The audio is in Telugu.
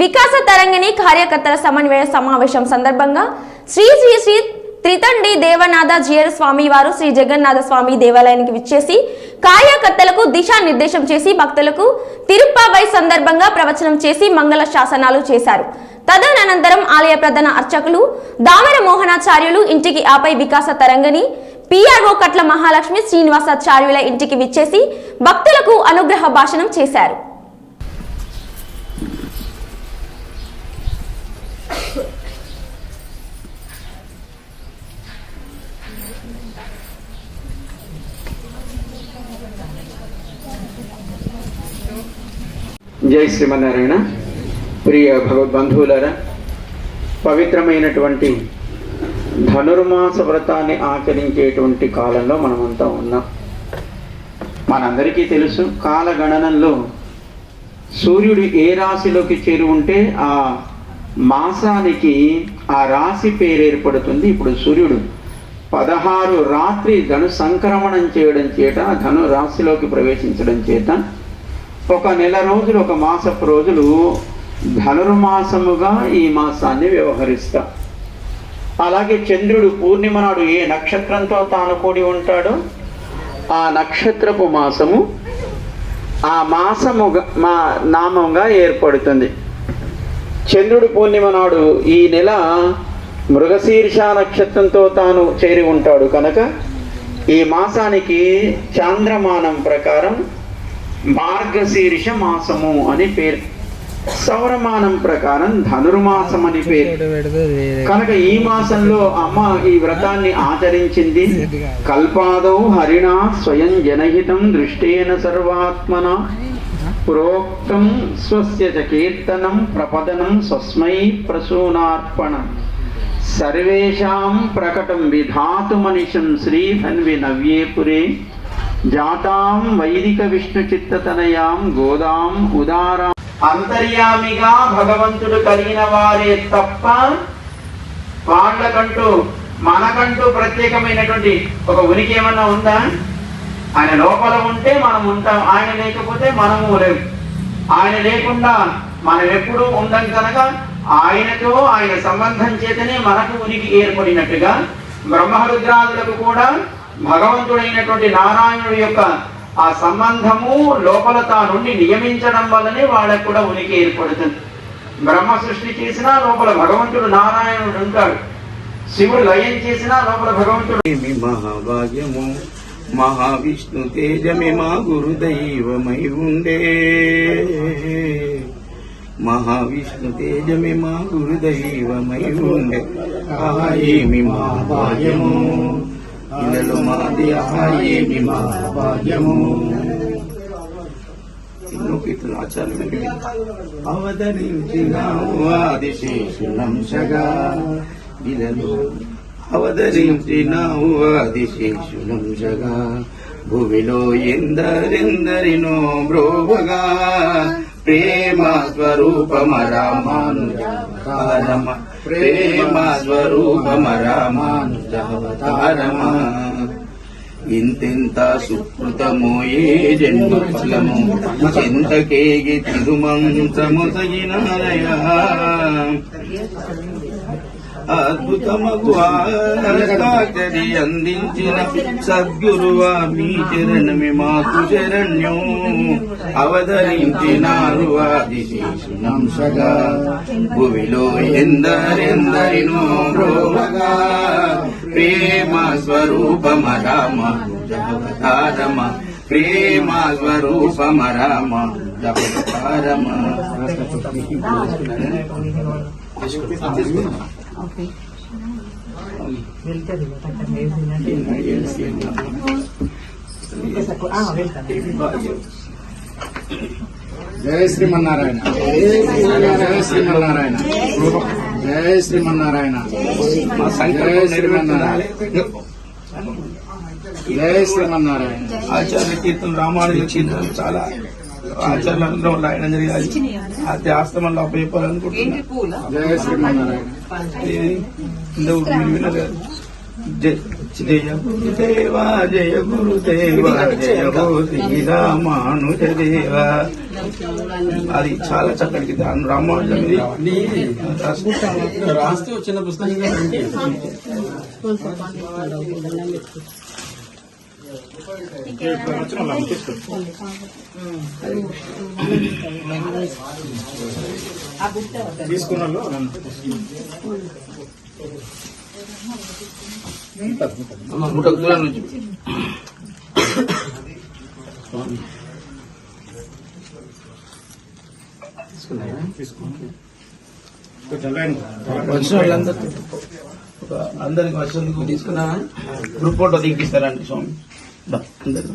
వికాస తరంగిణి కార్యకర్తల సమన్వయ సమావేశం సందర్భంగా శ్రీ శ్రీ శ్రీ త్రితండి దేవనాథ జియర్ స్వామి వారు శ్రీ జగన్నాథ స్వామి దేవాలయానికి విచ్చేసి కార్యకర్తలకు దిశానిర్దేశం చేసి భక్తులకు తిరుప్పావై సందర్భంగా ప్రవచనం చేసి మంగళ శాసనాలు చేశారు. తదనంతరం ఆలయ ప్రధాన అర్చకులు దామర మోహనాచార్యులు ఇంటికి ఆపై వికాస తరంగని పిఆర్ఓ కట్ల మహాలక్ష్మి శ్రీనివాసాచార్యుల ఇంటికి విచ్చేసి భక్తులకు అనుగ్రహ భాషణం చేశారు. జై శ్రీమన్నారాయణ. ప్రియ భగవద్బంధువులారా పవిత్రమైనటువంటి ధనుర్మాస వ్రతాన్ని ఆచరించేటువంటి కాలంలో మనమంతా ఉన్నాం. మనందరికీ తెలుసు కాలగణనంలో సూర్యుడు ఏ రాశిలోకి చేరి ఉంటే ఆ మాసానికి ఆ రాశి పేరు ఏర్పడుతుంది. ఇప్పుడు సూర్యుడు పదహారు రాత్రి ధను సంక్రమణం చేయడం చేత ధను రాశిలోకి ప్రవేశించడం చేత ఒక నెల రోజులు ఒక మాసపు రోజులు ధనుర్మాసముగా ఈ మాసాన్ని వ్యవహరిస్తా. అలాగే చంద్రుడు పూర్ణిమ నాడు ఏ నక్షత్రంతో తాను కూడి ఉంటాడో ఆ నక్షత్రపు మాసము ఆ మాసముగా మా నామంగా ఏర్పడుతుంది. చంద్రుడు పూర్ణిమ నాడు ఈ నెల మృగశీర్ష నక్షత్రంతో తాను చేరి ఉంటాడు కనుక ఈ మాసానికి చాంద్రమానం ప్రకారం మార్గశీర్ష మాసము అని పేరు. సౌరమానం ప్రకారం ధనుర్మాసం అని పేరు. కనుక ఈ మాసంలో అమ్మ ఈ వ్రతాన్ని ఆచరించింది. కల్పాదౌ హరిణ స్వయం జనహితం దృష్టేన సర్వాత్మన. ప్రోక్తం స్వస్య కీర్తనం ప్రపదనం స్వస్మై ప్రసూనార్పణం. సర్వేషాం ప్రకటం విధాతుమనిషం శ్రీధన్వి నవ్యే పురే జాతాం వైదిక విష్ణు చిత్తతనయాం గోదాం ఉదారాం. అంతర్యామిగా భగవంతుడు కలిగిన వారే తప్ప వాళ్ళకంటూ మనకంటూ ప్రత్యేకమైనటువంటి ఒక ఉనికి ఏమన్నా ఉందా? ఆయన లోపల ఉంటే మనం ఉంటాం ఆయన లేకపోతే మనము లేవు ఆయన లేకుండా మనం ఎప్పుడూ ఉండం కనుక ఆయనతో ఆయన సంబంధం చేతనే మనకు ఉనికి ఏర్పడినట్టుగా బ్రహ్మరుద్రాదులకు కూడా భగవంతుడైనటువంటి నారాయణుడి యొక్క ఆ సంబంధము లోపల తానుండి నియమించడం వల్లనే వాళ్ళకు కూడా ఉనికి ఏర్పడుతుంది. బ్రహ్మ సృష్టి చేసినా లోపల భగవంతుడు నారాయణుడు ఉంటాడు. శివుడు లయం చేసినా లోపల భగవంతుడు మహాభాగ్యము? మహావిష్ణు తేజమే మా గురుదైవమై ఉండే. మహావిష్ణు తేజమే మా గురుదైవమై ఉండే. ఏమి మహాభాగ్యము? ఇందులో మాది అహాయేమి ఏమి మహాభాగ్యము ఎన్నో కీర్తన ఆచార్యులు అవతరించినావు ఆదిశేషులంశగా ఇలలో అవతరించినావు ఆదిశేషులంశగా భూమిలో ఎందరెందరినో బ్రోవగా ప్రేమ స్వరూపమ రామానుజావతారమ ప్రేమ స్వరూపమ రామానుజావతారమ ఇంతెంత సుకృతమో ఏ జన్మ ఫలము చింతకేగి తిరుమంత్రము తగినారయా అద్భుతమగు ఆకరి అందించిన సద్గురువా మీ చరణమి మాకు శరణ్యం. అవతరించినారు ఆదిశేషునంశగా భువిలో ఎందరెందరినో బ్రోవగా ప్రేమ స్వరూపమ రామ జగవతారమ ప్రేమ స్వరూపమ రామ జగవతారమ జయ శ్రీమన్నారాయణ జయ శ్రీమన్నారాయణ జయ శ్రీమన్నారాయణ మా సంకల్పం నెరవేర్చాలి జయ శ్రీమన్నారాయణ ఆచార్య కీర్తన రామానుజ కీర్తన చాలా రాయడం జరిగాలి అది జయ ఇంతకు మీరు వినలేదు జయ గురుదేవా జయ గురుదేవా జయ శ్రీరామానుజ దేవా. అది చాలా చక్కటి గీత రామానుజం ఇది. రాస్తే వచ్చిన పుస్తకంగా దూరం నుంచి వచ్చిన వాళ్ళందరూ అందరికి వచ్చినందుకు తీసుకున్నా గ్రూప్ ఫోటో దిగిస్తారండి స్వామి. దా, అందరూ